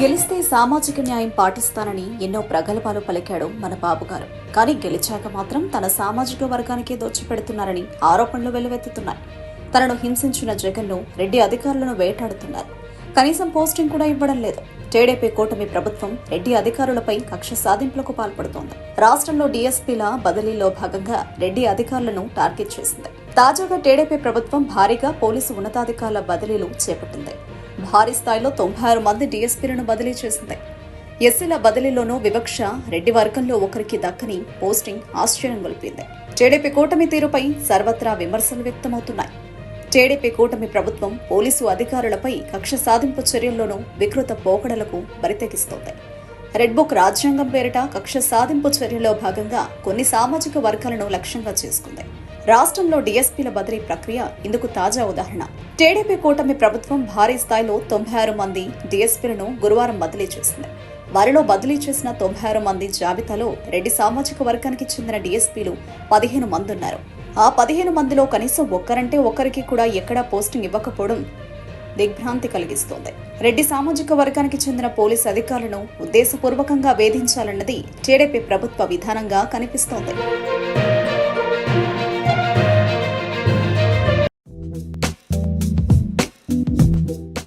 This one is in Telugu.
గెలిస్తే సామాజిక న్యాయం పాటిస్తానని ఎన్నో ప్రగల్భాలు పలికాడు మన బాబుగారు. కానీ గెలిచాక మాత్రం తన సామాజిక వర్గానికే దోచిపెడుతున్నారని ఆరోపణలు వెల్లువెత్తుతున్నాయి. తనను హింసించిన జగన్ను రెడ్డి అధికారులను వేటాడుతున్నారు. కనీసం పోస్టింగ్ కూడా ఇవ్వడం లేదు. టీడీపీ కూటమి ప్రభుత్వం రెడ్డి అధికారులపై కక్ష సాధింపులకు పాల్పడుతోంది. రాష్ట్రంలో డీఎస్పీల బదిలీలో భాగంగా రెడ్డి అధికారులను టార్గెట్ చేసింది. తాజాగా టీడీపీ ప్రభుత్వం భారీగా పోలీసు ఉన్నతాధికారుల బదిలీలు చేపట్టింది. భారీ స్థాయిలో తొంభై ఆరు మంది డీఎస్పీలను బదిలీ చేసింది. ఎస్సీల బదిలీలోనూ వివక్ష రెడ్డి వర్గంలో ఒకరికి దక్కని పోస్టింగ్ ఆశ్చర్యం గొలిపింది. టీడీపీ కూటమి తీరుపై సర్వత్రా విమర్శలు వ్యక్తమవుతున్నాయి. టీడీపీ కూటమి ప్రభుత్వం పోలీసు అధికారులపై కక్ష సాధింపు చర్యల్లోనూ వికృత పోకడలకు బరితెగిస్తోంది. రెడ్ బుక్ రాజ్యాంగం పేరిట కక్ష సాధింపు చర్యలో భాగంగా కొన్ని సామాజిక వర్గాలను లక్ష్యంగా చేసుకుంది. రాష్ట్రంలో డీఎస్పీల బదిలీ ప్రక్రియ ఇందుకు తాజా ఉదాహరణ. టీడీపీ కూటమి ప్రభుత్వం భారీ స్థాయిలో తొంభై ఆరు మంది డీఎస్పీలను గురువారం బదిలీ చేసింది. వారిలో బదిలీ చేసిన తొంభై ఆరు మంది జాబితాలో రెడ్డి సామాజిక వర్గానికి చెందిన డీఎస్పీలు పదిహేను మంది ఉన్నారు. ఆ పదిహేను మందిలో కనీసం ఒక్కరంటే ఒక్కరికి కూడా ఎక్కడా పోస్టింగ్ ఇవ్వకపోవడం దిగ్భ్రాంతి కలిగిస్తోంది. రెడ్డి సామాజిక వర్గానికి చెందిన పోలీస్ అధికారులను ఉద్దేశపూర్వకంగా వేధించాలన్నది టీడీపీ ప్రభుత్వ విధానంగా కనిపిస్తోంది.